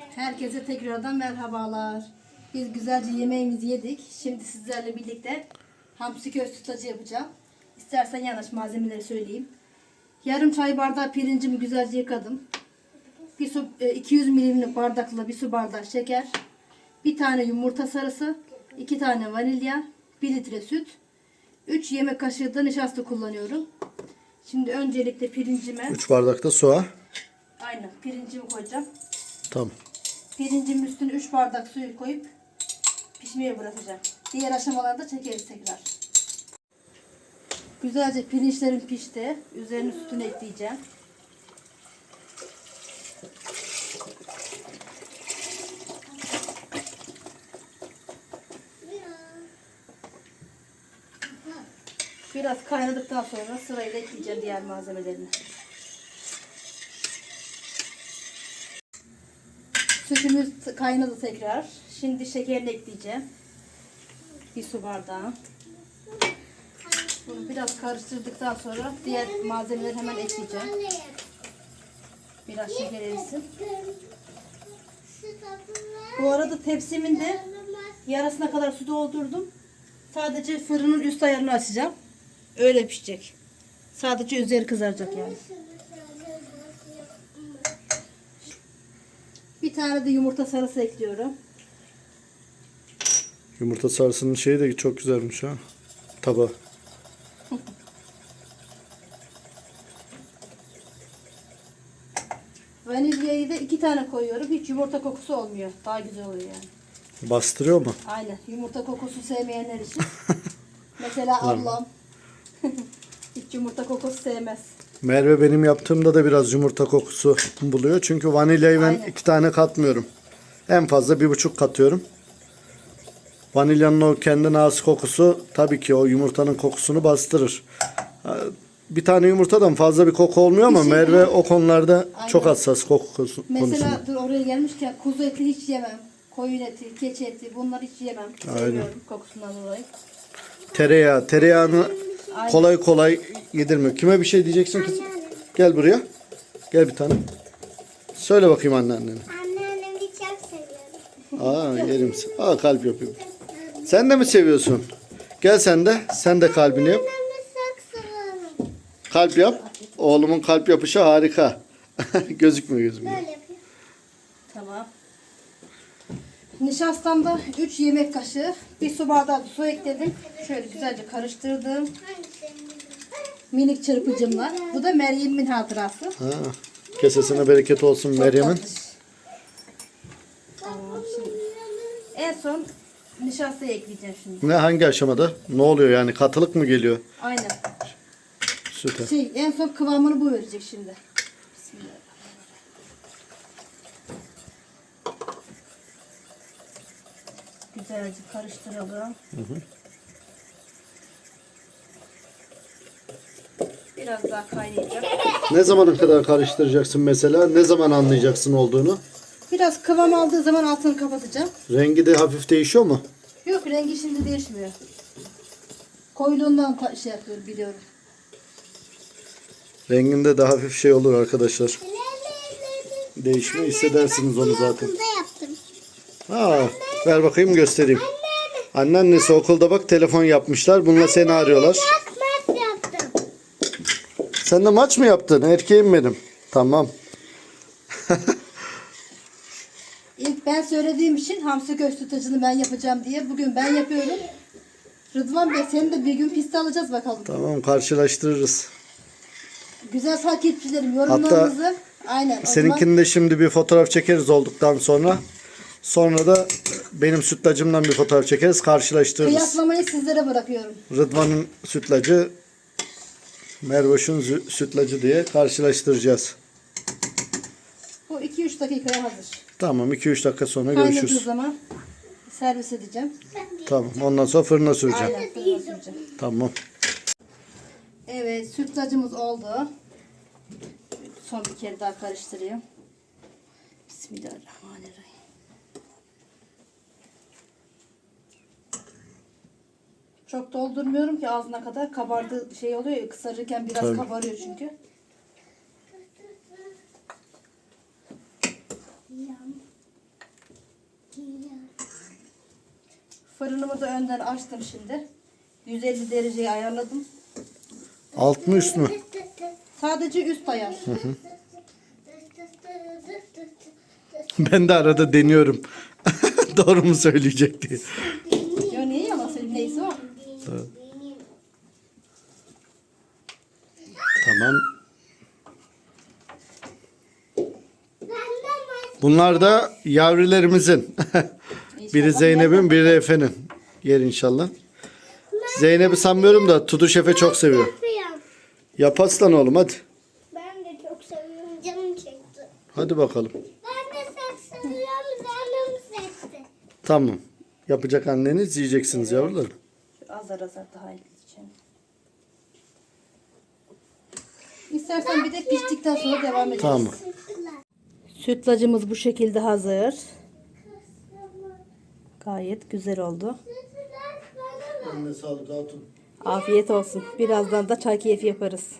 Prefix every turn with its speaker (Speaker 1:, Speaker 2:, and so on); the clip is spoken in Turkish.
Speaker 1: Herkese tekrardan merhabalar. Biz güzelce yemeğimizi yedik. Şimdi sizlerle birlikte hamsi köz tutacı yapacağım. İstersen yanlış malzemeleri söyleyeyim. Yarım çay bardağı pirincimi güzelce yıkadım. Bir su, e, 200 milimlik bardakla bir su bardağı şeker. Bir tane yumurta sarısı. iki tane vanilya. 1 litre süt. 3 yemek kaşığı da nişasta kullanıyorum. Şimdi öncelikle pirincime,
Speaker 2: 3 bardak da su ha.
Speaker 1: aynen pirincimi koyacağım.
Speaker 2: Tamam.
Speaker 1: Pirincimin üstüne 3 bardak suyu koyup pişmeye bırakacağım. Diğer aşamalarda çekeriz tekrar. Güzelce pirinçlerim pişti. Üzerine sütünü ekleyeceğim. Biraz kaynadıktan sonra sırayla ekleyeceğim diğer malzemelerini. Sütümüz kaynadı tekrar. Şimdi şekerini ekleyeceğim. Bir su bardağı. Bunu biraz karıştırdıktan sonra diğer malzemeleri hemen ekleyeceğim. Biraz şeker erisin. Bu arada tepsimin de yarısına kadar su doldurdum. Sadece fırının üst ayarını açacağım. Öyle pişecek. Sadece üzeri kızaracak yani. Bir tane de yumurta sarısı ekliyorum.
Speaker 2: Yumurta sarısının şeyi de çok güzelmiş ha. Taba.
Speaker 1: Vanilyayı da iki tane koyuyorum. Hiç yumurta kokusu olmuyor. Daha güzel oluyor yani.
Speaker 2: Bastırıyor mu?
Speaker 1: Aynen. Yumurta kokusu sevmeyenler için. Mesela ablam. Hiç yumurta kokusu sevmez.
Speaker 2: Merve benim yaptığımda da biraz yumurta kokusu buluyor. Çünkü vanilyayı ben
Speaker 1: Aynen.
Speaker 2: iki tane katmıyorum. En fazla bir buçuk katıyorum. Vanilyanın o kendine has kokusu tabii ki o yumurtanın kokusunu bastırır. Bir tane yumurtadan fazla bir koku olmuyor ama
Speaker 1: Bir şey
Speaker 2: Merve
Speaker 1: değil.
Speaker 2: o konularda
Speaker 1: Aynen.
Speaker 2: çok hassas koku konusu- konusunda.
Speaker 1: Mesela dur oraya gelmişken kuzu eti hiç yemem. Koyun eti, keçi eti bunları hiç yemem. Sevmiyorum kokusundan dolayı.
Speaker 2: Tereyağı, tereyağını kolay kolay yedirmiyor. Kime bir şey diyeceksin kızım? Gel buraya. Gel bir tane. Söyle bakayım anneannene.
Speaker 3: Anneannemi çok seviyorum.
Speaker 2: Aa yerim. Aa kalp yapıyorum. Sen de mi seviyorsun? Gel sen de. Sen de kalbini yap. Kalp yap. Oğlumun kalp yapışı harika. gözükmüyor gözükmüyor.
Speaker 3: Böyle yapıyor.
Speaker 1: Tamam. Nişastamda 3 yemek kaşığı, bir su bardağı su ekledim. Şöyle güzelce karıştırdım. Minik çırpıcımla. Bu da Meryem'in hatırası.
Speaker 2: Ha, kesesine bereket olsun Meryem'in.
Speaker 1: En son nişastayı ekleyeceğim şimdi.
Speaker 2: Ne hangi aşamada? Ne oluyor yani? Katılık mı geliyor?
Speaker 1: Aynen.
Speaker 2: Süper.
Speaker 1: Şey, en son kıvamını bu verecek şimdi. Bismillah. Güzelce karıştıralım. Biraz daha kaynayacak.
Speaker 2: Ne zamana kadar karıştıracaksın mesela? Ne zaman anlayacaksın olduğunu?
Speaker 1: Biraz kıvam aldığı zaman altını kapatacağım.
Speaker 2: Rengi de hafif değişiyor mu?
Speaker 1: Yok rengi şimdi değişmiyor. Koyduğundan ta- şey yapıyorum biliyorum.
Speaker 2: Renginde de hafif şey olur arkadaşlar. Değişme hissedersiniz onu zaten.
Speaker 3: Yaptım.
Speaker 2: Ha, ver bakayım göstereyim. Anneannesi okulda bak telefon yapmışlar. Bununla seni arıyorlar. Sen de maç mı yaptın? Erkeğim benim. Tamam.
Speaker 1: İlk ben söylediğim için hamsi göğüs tutacını ben yapacağım diye bugün ben yapıyorum. Rıdvan Bey seni de bir gün piste alacağız bakalım.
Speaker 2: Tamam karşılaştırırız.
Speaker 1: Güzel takipçilerim yorumlarınızı. Aynen. O zaman
Speaker 2: Seninkini de şimdi bir fotoğraf çekeriz olduktan sonra. Sonra da benim sütlacımdan bir fotoğraf çekeriz karşılaştırırız.
Speaker 1: kıyaslamayı sizlere bırakıyorum.
Speaker 2: Rıdvan'ın sütlacı Mervoş'un sütlacı diye karşılaştıracağız.
Speaker 1: Bu 2-3 dakikaya hazır.
Speaker 2: Tamam 2-3 dakika sonra
Speaker 1: Kaynadığı
Speaker 2: görüşürüz.
Speaker 1: zaman servis edeceğim.
Speaker 2: Tamam ondan sonra fırına süreceğim.
Speaker 1: Aynen fırına süreceğim.
Speaker 2: Tamam.
Speaker 1: Evet sütlacımız oldu. Son bir kere daha karıştırayım. Bismillahirrahmanirrahim. Çok doldurmuyorum ki ağzına kadar kabardı şey oluyor ya kısarırken biraz
Speaker 2: Tabii.
Speaker 1: kabarıyor çünkü. Fırınımı da önden açtım şimdi. 150 dereceyi ayarladım.
Speaker 2: Alt mı üst mü?
Speaker 1: Sadece üst ayar. Hı hı.
Speaker 2: Ben de arada deniyorum. Doğru mu söyleyecek diye. Bunlar da yavrularımızın. biri Zeynep'in, biri Efe'nin. Yer inşallah. Zeynep'i sanmıyorum da Tudu Şef'e çok seviyor. Yap aslan oğlum hadi.
Speaker 3: Ben de çok seviyorum. Canım çekti.
Speaker 2: Hadi bakalım.
Speaker 3: Ben de çok seviyorum. Canım çekti.
Speaker 2: Tamam. Yapacak anneniz yiyeceksiniz yavrularım.
Speaker 1: Şu azar azar daha iyi. İstersen bir de piştikten sonra devam edelim.
Speaker 2: Tamam.
Speaker 1: Sütlacımız bu şekilde hazır. Gayet güzel oldu.
Speaker 2: Eline sağlık hatun.
Speaker 1: Afiyet olsun. Birazdan da çay keyfi yaparız.